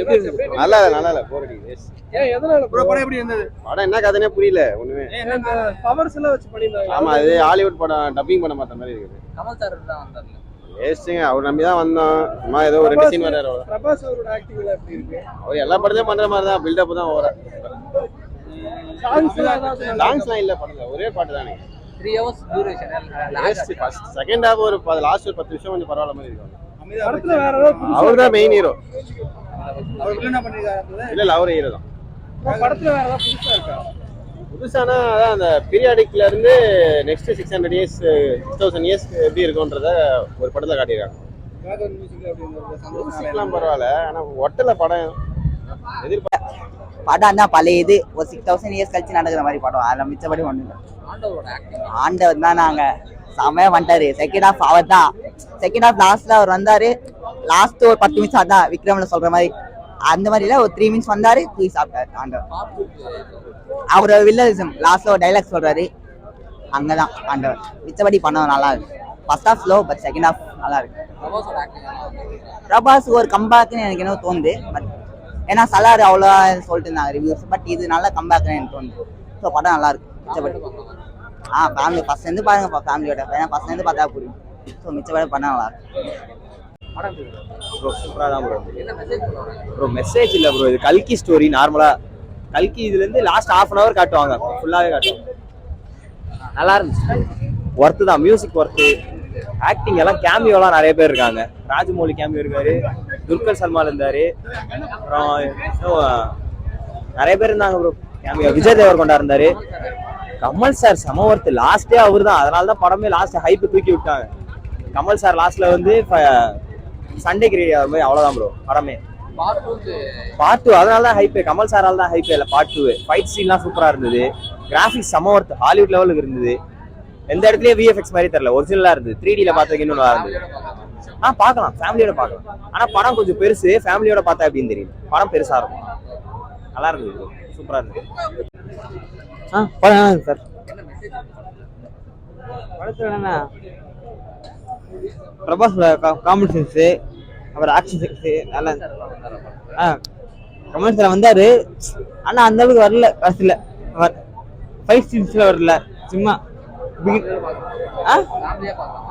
எப்படி நல்லா நல்லா இல்ல போர் அடிக்குது ஏன் எதனால ப்ரோ படம் எப்படி இருந்தது? படம் என்ன கதைனே புரியல ஒண்ணுமே. இந்த பவர்ஸ் எல்லாம் வச்சு பண்ணியிருந்தாங்க ஆமா அது ஹாலிவுட் படம் டப்பிங் பண்ண மாத்த மாதிரி இருக்குது. கமல் சார் தான் வந்தார்ல வேஸ்ட்டுங்க அவர் நம்பி தான் வந்தோம். சும்மா ஏதோ ஒரு ரெண்டு சீன் வர்றாரு அவ்வளவுதான். பிரபாஸ் அவரோட ஆக்டிங் எப்படி இருக்கு? அவர் எல்லா படத்தையும் பண்ற மாதிரி தான் பில்டப் தான் ஓர சாங்ஸ் எல்லாம் ஏதாவது நல்லா டான்ஸ்லாம் இல்ல படத்துல. ஒரே பாட்டு தானே. Three hours duration first second half ஒரு லாஸ்ட் ஒரு பத்து நிமிஷம் கொஞ்சம் பரவாயில்ல மாதிரி இருக்கும். அவர் தான் மெயின் ஹீரோ இல்ல இல்ல அவர் ஹீரோ தான்? படத்துல வேற ஏதாவது புதுசா இருக்கா? புதுசானா அதான் அந்த பீரியாடிக்ல இருந்து next six hundred years six thousand years எப்படி இருக்கும்ன்றத ஒரு படத்துல காட்டியிருக்காங்க. மியூசிக்லாம் பரவாயில்ல ஆனா ஒட்டல படம். எதிர்பார்க்க படம் தான் பழைய இது ஒரு சிக்ஸ் தௌசண்ட் இயர்ஸ் கழிச்சு நடக்கிற மாதிரி படம். அதில் மிச்சப்படி ஒன்றும் இல்லை. ஆண்டவர் தான் நாங்கள் செமையாக வந்துட்டாரு செகண்ட் ஹாஃப் அவர் தான். செகண்ட் ஹாஃப் லாஸ்ட்ல அவர் வந்தாரு. லாஸ்ட் ஒரு பத்து நிமிஷம் அதான் விக்ரம்ல சொல்ற மாதிரி. அந்த மாதிரில ஒரு த்ரீ மினிட்ஸ் வந்தாரு தூக்கி சாப்பிட்டாரு ஆண்டவர். அவர் வில்லரிசம் லாஸ்ட்ல ஒரு டைலாக் சொல்றாரு. அங்கதான் ஆண்டவர். மிச்சபடி படம் நல்லா இருக்கு. First half slow but second half நல்லா இருக்கு. பிரபாஸ் ஒரு கம்பேக்னு எனக்கு என்ன தோணுது பட் ஏன்னா சலார் அவ்வளோ சொல்லிட்டு இருந்தாங்க ரிவ்யூஸ் பட் இது நல்ல கம்பேக்னு எனக்கு தோணுது. ஸோ படம் நல்லா இருக்கு. மிச்சபடி. ஆ ஃபேமிலி ஃபர்ஸ்ட்லேருந்து பாருங்க ஃபேமிலியோட ஏன்னா ஃபர்ஸ்ட்லேருந்து பார்த்தா புரியும். ஸோ மிச்சபடி படம் நல்லா இருக்கு. ப்ரோ சூப்பராக தான் ப்ரோ ப்ரோ மெசேஜ் இல்லை ப்ரோ இது கல்கி ஸ்டோரி நார்மலாக கல்கி இதுலேருந்து லாஸ்ட் ஹாஃப் அன் ஹவர் காட்டுவாங்க. ஃபுல்லாகவே காட்டுவாங்க. நல்லா இருந்துச்சு. ஒர்த்து தான். மியூசிக் ஒர்த்து ஆக்டிங் எல்லாம் கேமியோலாம் நிறைய பேர் இருக்காங்க. ராஜமௌலி கேமியோ இருக்காரு. துல்கர் சல்மான் இருந்தாரு. அப்புறம் நிறைய பேர் இருந்தாங்க ப்ரோ கேமியோ விஜய் தேவர்கொண்டா இருந்தாரு. கமல் சார் சம ஒர்த்து லாஸ்டே அவர் தான் அதனால தான் படமே லாஸ்ட் ஹைப்பு தூக்கி விட்டாங்க. கமல் சார் லாஸ்ட்ல வந்து சண்டே கிரேடி ஆகிற மாதிரி அவ்வளோதான் ப்ரோ படமே. பார்ட் டூ அதனால தான் ஹைப்பே கமல் சாரால் தான் ஹைப்பே இல்லை பார்ட் டூ ஃபைட் சீன்லாம் சூப்பராக இருந்தது. கிராஃபிக்ஸ் செம ஒர்த் ஹாலிவுட் லெவலுக்கு இருந்தது. எந்த இடத்துலயும் விஎஃப்எக்ஸ் மாதிரி தெரியல. ஒரிஜினலா இருந்தது. த்ரீ டில பார்த்ததுக்கு இன்னும் நல்லா இருந்தது. ஆ பார்க்கலாம். ஃபேமிலியோட பார்க்கலாம். ஆனா படம் கொஞ்சம் பெருசு. ஃபேமிலியோட பார்த்தா எப்படின்னு தெரியும் படம் பெருசா இருக்கும். நல்லா இருந்தது சூப்பரா இருந்தது. ஆ படம் சார் படத்துல என்ன? பிரபாஸோட காமெடி சென்ஸு அப்புறம் ஆக்ஷன் சென்ஸு நல்லா ஆ சார் வந்தாரு. ஆனா அந்த அளவுக்கு வரல கடைசியில். ஃபைவ் சீன்ஸ்ல வரல. சும்மா ஆ?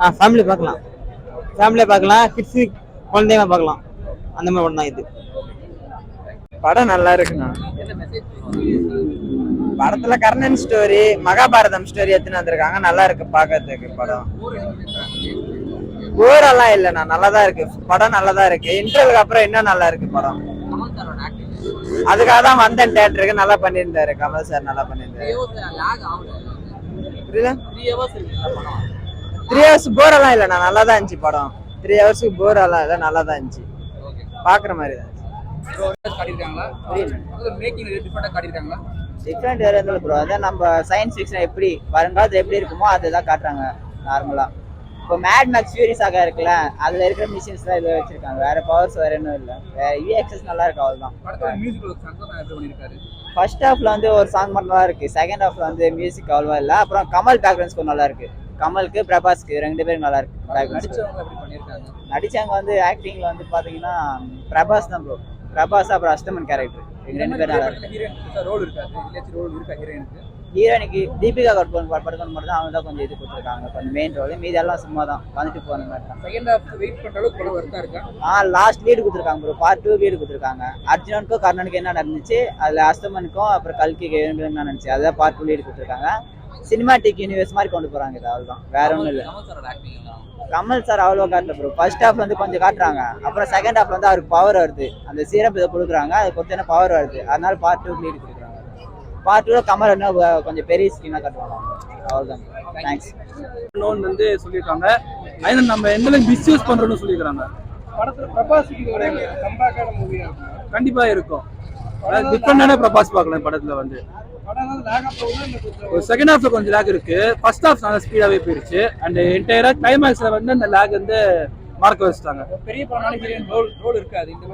ஆ ஃபேமிலி பார்க்கலாம். ஃபேமிலியாக பார்க்கலாம். கிட்ஸு குழந்தைங்க பார்க்கலாம். அந்த மாதிரி படம் தான் இது. படம் நல்லா இருக்குண்ணா. என்ன மெசேஜ் சொல்லுவாங்க படத்துல கர்ணன் ஸ்டோரி மகாபாரதம் ஸ்டோரி எடுத்துன்னு வந்திருக்காங்க. நல்லா இருக்கு பார்க்கறதுக்கு படம். போரெல்லாம் இல்லைண்ணா நல்லா தான் இருக்கு. படம் நல்லா தான் இருக்கு இன்டர்வலுக்கு அப்புறம் இன்னும் நல்லா இருக்கு படம். அதுக்காக தான் வந்தேன் தேட்டருக்கு நல்லா பண்ணியிருந்தாரு. கமல் சார் நல்லா பண்ணியிருந்தாரு. த்ரீ ஹவர்ஸ் புரியல த்ரீ போரெல்லாம் இல்லைண்ணா நல்லா தான் இருந்துச்சு படம். த்ரீ ஹவர்ஸ்க்கு போர் எல்லாம் இல்லை நல்லா தான் இருந்துச்சு. பார்க்குற மாதிரி தான் டிஃப்ரெண்ட் வேறு ப்ரோ அதான் நம்ம சயின்ஸ் ஃபிக்ஷன் எப்படி வருங்காலத்தில் எப்படி இருக்குமோ அதுதான் காட்டுறாங்க நார்மலாக இப்போ மேட் மேக்ஸ் ஃபியூரிஸ் ஆக இருக்குல்ல அதில் இருக்கிற மிஷின்ஸ்லாம் இதில் வச்சிருக்காங்க. வேற பவர்ஸ் வேற இன்னும் இல்லை. வேற விஎக்ஸஸ் நல்லா இருக்கு அவ்வளோதான் ஃபர்ஸ்ட் ஹாஃப்ல வந்து ஒரு சாங் மட்டும் நல்லா இருக்கு. செகண்ட் ஹாஃப்ல வந்து மியூசிக் அவ்வளோவா இல்லை. அப்புறம் கமல் பேக்ரவுண்ட் ஸ்கோர் நல்லா இருக்கு. கமலுக்கு பிரபாஸ்க்கு ரெண்டு பேரும் நல்லா இருக்கு நடிச்சவங்க வந்து ஆக்டிங்ல வந்து பாத்தீங்கன்னா பிரபாஸ் தான் ப்ரோ பிரபாஸ் அப்புறம் அஷ்டமன் கேரக்டர் ரெண்டு பேரும் நல்லா இருக்கு ஹீரோயின் ரோல் இருக்காது இல்லையாச்சும் ரோல் இருக்கா ஹீரோயினுக்கு ஹீரோனிக்கு தீபிகா கட்பன் படத்துக்கு மட்டும் தான் அவங்க தான் கொஞ்சம் இது கொடுத்துருக்காங்க. கொஞ்சம் மெயின் ரோல் மீதி எல்லாம் சும்மா தான் வந்துட்டு போன மாதிரி தான். செகண்ட் ஹாஃப் வெயிட் பண்ணுற அளவுக்கு படம் இருக்கா? ஆ லாஸ்ட் லீடு கொடுத்துருக்காங்க ப்ரோ பார்ட் டூ லீடு கொடுத்துருக்காங்க. அர்ஜுனனுக்கும் கர்ணனுக்கு என்ன நடந்துச்சு? அதில் அஸ்தமனுக்கும் அப்புறம் கல்கிக்கு என்ன நடந்துச்சு? அதான் பார்ட் டூ லீடு கொடுத்துருக்காங்க. சினிமாட்டிக் யூனிவர்ஸ் மாதிரி கொண்டு போறாங்க இது அவ்வளோதான் வேற ஒன்றும் இல்லை. கமல் சார் அவ்வளோ காட்டல ப்ரோ ஃபர்ஸ்ட் ஹாஃப் வந்து கொஞ்சம் காட்டுறாங்க. அப்புறம் செகண்ட் ஹாஃப் வந்து அவருக்கு பவர் வருது. அந்த சீரப் இதை கொடுக்குறாங்க. அது கொஞ்சம் பவர் வருது. அதனால பார்ட் டூ லீடு கொடுக்குறாங்க. பார்ட் டூல கமல் இன்னும் வ- கொஞ்சம் பெரிய ஸ்கின்னாக காட்டுவாங்க. அவ்வளோதான் தேங்க்ஸ் லோன் வந்து சொல்லியிருக்காங்க. அதனால நம்ம எந்த அளவுக்கு மிஸ்யூஸ் பண்றோம்னு சொல்லியிருக்காங்க. படத்துல பிரபாஸுக்கு இது ஒரு கம்பேக்கான மூவியா இருக்கும். கண்டிப்பா இருக்கும். டிஃப்ரெண்டான பிரபாஸ் பார்க்கலாம் படத்துல வந்து. ஒரு செகண்ட் ஹாஃப்ல கொஞ்சம் லேக் இருக்கு ஃபர்ஸ்ட் ஹாஃப் நல்லா ஸ்பீடாவே போயிருச்சு அண்ட் என்டையரா கிளைமேக்ஸ்ல வந்து அந்த லேக் வந்து மார்க் வச்சுட்டாங்க பெரிய ரோல் ரோல் இருக்காது இந்த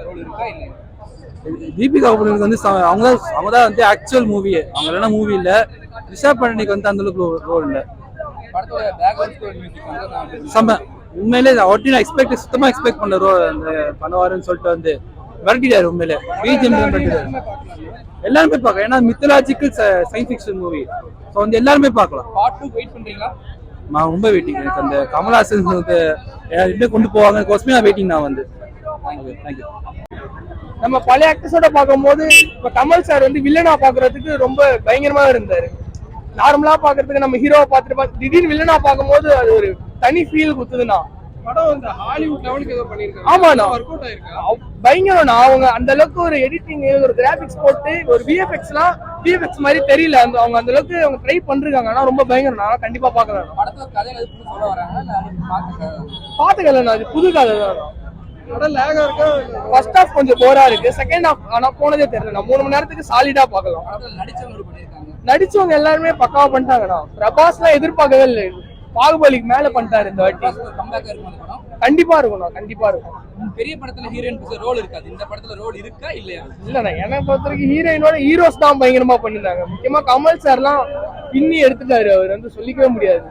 ரோல் இருக்கா இல்லை தீபிகா படுகோனுக்கு வந்து அவங்க தான் அவங்க தான் வந்து ஆக்சுவல் மூவியே அவங்க இல்லைன்னா மூவி இல்ல ரிஷப் பண்ணனிக்கு வந்து அந்த அளவுக்கு ரோல் இல்ல செம்ம உண்மையிலே ஒட்டி நான் எக்ஸ்பெக்ட் சுத்தமா எக்ஸ்பெக்ட் பண்ண ரோ அந்த பண்ணுவாருன்னு சொல்லிட்டு வந்து விரட்டிட்டாரு உண்மையிலே. பிஜிஎம் விரட்டிட்டாரு எல்லாருமே பார்க்கலாம். ஏன்னா mythological science fiction movie so வந்து எல்லாருமே பார்க்கலாம். பார்ட் டூ வெயிட் பண்றீங்களா? நான் ரொம்ப வெயிட்டிங் எனக்கு அந்த கமல்ஹாசன் வந்து இன்னும் கொண்டு போவாங்க? கோஸ்மே நான் வெயிட்டிங் நான் வந்து தேங்க்யூ நம்ம பழைய ஆக்டர்ஸோட பார்க்கும்போது இப்ப கமல் சார் வந்து வில்லனா பாக்குறதுக்கு ரொம்ப பயங்கரமா இருந்தாரு. நார்மலா பாக்குறதுக்கு நம்ம ஹீரோவை பார்த்துட்டு பார்த்து திடீர்னு வில்லனா பார்க்கும்போது அது ஒரு தனி ஃபீல் குத்துதுண்ணா. படம் இந்த ஹாலிவுட் லெவலுக்கு ஏதோ பண்ணிருக்காங்க ஆமாண்ணா. ஒர்க் அவுட் ஆயிருக்கா? அவ்- பயங்கரம்ண்ணா அவங்க அந்த அளவுக்கு ஒரு எடிட்டிங் ஒரு கிராபிக்ஸ் போட்டு ஒரு விஎஃப்எக்ஸ்லாம் விஎஃப்எக்ஸ் மாதிரி தெரியல. அந்த அவங்க அந்த அளவுக்கு அவங்க ட்ரை பண்றாங்க ஆனா ரொம்ப பயங்கரம். நான் கண்டிப்பா பாக்கலாம் சொல்ல வராங்க இல்ல அது புது கதை தான். படம் லேகா இருக்கா? ஃபர்ஸ்ட் ஹாஃப் கொஞ்சம் போரா இருக்கு. செகண்ட் ஹாஃப் ஆனா போனதே தெரியல. நான் மூணு மணி நேரத்துக்கு சாலிடா பார்க்கலாம். படத்துல நடிச்சவங்க எல்லாருமே பக்காவா பண்ணிட்டாங்கண்ணா. பிரபாஸ்லாம் எதிர்பார்க்கவே இல்லை. பாகுபலிக்கு மேல பண்ணிட்டாரு இந்த வாட்டி. கண்டிப்பா இருக்கும்ண்ணா கண்டிப்பா இருக்கும். பெரிய படத்துல ஹீரோயின் ரோல் இருக்காது இந்த படத்துல ரோல் இருக்கா இல்லையா? இல்லண்ணா என்னை பொறுத்த வரைக்கும் ஹீரோயினோட ஹீரோஸ் தான் பயங்கரமா பண்ணிருந்தாங்க முக்கியமா கமல் சார்லாம் பின்னி எடுத்துட்டாரு அவர் வந்து சொல்லிக்கவே முடியாது.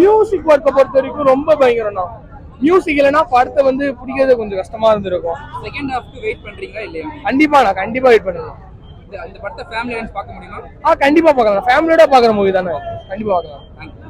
மியூசிக் ஒர்க்கை பொறுத்த வரைக்கும் ரொம்ப பயங்கரம்ண்ணா. மியூசிக் இல்லைன்னா படத்தை வந்து பிடிக்கிறது கொஞ்சம் கஷ்டமா இருந்திருக்கும். செகண்ட் ஹாஃப்க்கு வெயிட் பண்றீங்களா இல்லையா? கண்டிப்பா நான் கண்டிப்பா வெயிட் பண்ணுவேன் இந்த படத்தை ஃபேமிலி பார்க்க முடியுமா? ஆ கண்டிப்பா பார்க்கலாம். ஃபேமிலியோட பாக்குற மூவி தானே. கண்டிப்பாக பார்க்கலாம். தேங்க்யூ